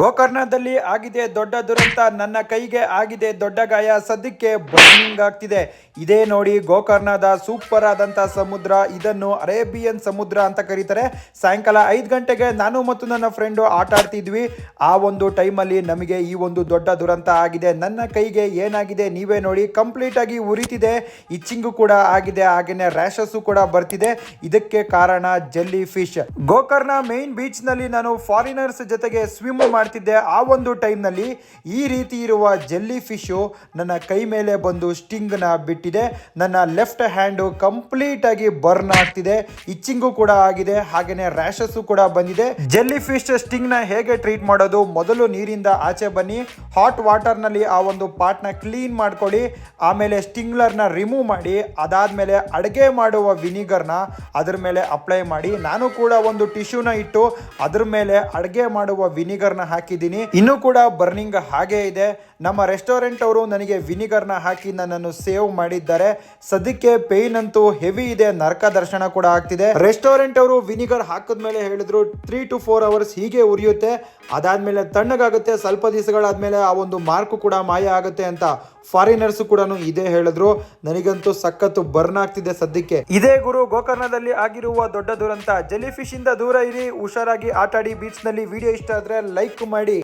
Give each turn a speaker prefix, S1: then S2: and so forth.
S1: ಗೋಕರ್ಣದಲ್ಲಿ ಆಗಿದೆ ದೊಡ್ಡ ದುರಂತ, ನನ್ನ ಕೈಗೆ ಆಗಿದೆ ದೊಡ್ಡ ಗಾಯ, ಸದ್ಯಕ್ಕೆ ಬರ್ನಿಂಗ್ ಆಗ್ತಿದೆ. ಇದೇ ನೋಡಿ ಗೋಕರ್ಣದ ಸೂಪರ್ ಆದಂಥ ಸಮುದ್ರ, ಇದನ್ನು ಅರೇಬಿಯನ್ ಸಮುದ್ರ ಅಂತ ಕರೀತಾರೆ. ಸಾಯಂಕಾಲ ಐದು ಗಂಟೆಗೆ ನಾನು ಮತ್ತು ನನ್ನ ಫ್ರೆಂಡು ಆಟ ಆಡ್ತಿದ್ವಿ. ಆ ಒಂದು ಟೈಮಲ್ಲಿ ನಮಗೆ ಈ ಒಂದು ದೊಡ್ಡ ದುರಂತ ಆಗಿದೆ. ನನ್ನ ಕೈಗೆ ಏನಾಗಿದೆ ನೀವೇ ನೋಡಿ, ಕಂಪ್ಲೀಟ್ ಆಗಿ ಉರಿತಿದೆ. ಇಚ್ಚಿಂಗು ಕೂಡ ಆಗಿದೆ ಹಾಗೆಯೇ ರ್ಯಾಶಸ್ಸು ಕೂಡ ಬರ್ತಿದೆ. ಇದಕ್ಕೆ ಕಾರಣ ಜೆಲ್ಲಿ ಫಿಶ್ ಗೋಕರ್ಣ ಮೇನ್ ಬೀಚ್ನಲ್ಲಿ ನಾನು ಫಾರಿನರ್ಸ್ ಜೊತೆಗೆ ಸ್ವಿಮ್ ಮಾಡ್ತಿದ್ದೆ. ಆ ಒಂದು ಟೈಮ್ನಲ್ಲಿ ಈ ರೀತಿ ಇರುವ ಜೆಲ್ಲಿ ಫಿಶು ನನ್ನ ಕೈ ಮೇಲೆ ಬಂದು ಸ್ಟಿಂಗ್ನ ಬಿಟ್ಟಿದೆ. ನನ್ನ ಲೆಫ್ಟ್ ಹ್ಯಾಂಡು ಕಂಪ್ಲೀಟಾಗಿ ಬರ್ನ್ ಆಗ್ತಿದೆ. ಇಚ್ಚಿಂಗು ಕೂಡ ಆಗಿದೆ. ಹಾಗೆಯೇ ರ್ಯಾಷಸ್ಸು ಕೂಡ ಬಂದಿದೆ. ಜೆಲ್ಲಿ ಫಿಶ್ ಸ್ಟಿಂಗ್ನ ಹೇಗೆ ಟ್ರೀಟ್ ಮಾಡೋದು? ಮೊದಲು ನೀರಿಂದ ಆಚೆ ಬನ್ನಿ. ಹಾಟ್ ವಾಟರ್ನಲ್ಲಿ ಆ ಒಂದು ಪಾರ್ಟ್ನ ನ ಕ್ಲೀನ್ ಮಾಡ್ಕೊಳ್ಳಿ. ಆಮೇಲೆ ಸ್ಟಿಂಗ್ಲರ್ನ ರಿಮೂವ್ ಮಾಡಿ. ಅದಾದಮೇಲೆ ಅಡುಗೆ ಮಾಡುವ ವಿನಿಗರ್ನ ಅದರ ಮೇಲೆ ಅಪ್ಲೈ ಮಾಡಿ. ನಾನು ಕೂಡ ಒಂದು ಟಿಶ್ಯೂನ ಇಟ್ಟು ಅದರ ಮೇಲೆ ಅಡುಗೆ ಮಾಡುವ ವಿನಿಗರ್ನ ಹಾಕಿದ್ದೀನಿ. ಇನ್ನೂ ಕೂಡ ಬರ್ನಿಂಗ್ ಹಾಗೆ ಇದೆ. ನಮ್ಮ ರೆಸ್ಟೋರೆಂಟ್ ಅವರು ನನಗೆ ವಿನಿಗರ್ನ ಹಾಕಿ ನನ್ನನ್ನು ಸೇವ್ ಮಾಡಿದ್ದಾರೆ. ಸದ್ಯಕ್ಕೆ ಪೇನ್ ಅಂತೂ ಹೆವಿ ಇದೆ. ನರಕ ದರ್ಶನ ಕೂಡ ಆಗ್ತಿದೆ. ರೆಸ್ಟೋರೆಂಟ್ ಅವರು ವಿನಿಗರ್ ಹಾಕಿದ್ಮೇಲೆ ಹೇಳಿದ್ರು ತ್ರೀ ಟು ಫೋರ್ ಅವರ್ಸ್ ಹೀಗೆ ಉರಿಯುತ್ತೆ. ಅದಾದ್ಮೇಲೆ ತಣ್ಣಗಾಗುತ್ತೆ. ಸ್ವಲ್ಪ ದಿವಸಗಳಾದ್ಮೇಲೆ ಆ ಒಂದು ಮಾರ್ಕ್ ಕೂಡ ಮಾಯ ಆಗುತ್ತೆ ಅಂತ ಫಾರಿನರ್ಸ್ ಕೂಡ ಇದೇ ಹೇಳಿದ್ರು. ನನಗಂತೂ ಸಖತ್ತು ಬರ್ನ್ ಆಗ್ತಿದೆ ಸದ್ಯಕ್ಕೆ. ಇದೇ ಗುರು, ಗೋಕರ್ಣದಲ್ಲಿ ಆಗಿರುವ ದೊಡ್ಡ ದುರಂತ. ಫಿಶ್ ಇಂದ ದೂರ ಇರಿ. ಹುಷಾರಾಗಿ ಆಟಾಡಿ. ಬೀಚ್ನಲ್ಲಿ ವಿಡಿಯೋ ಇಷ್ಟ ಆದ್ರೆ ಲೈಕ್ ಮಾಡಿ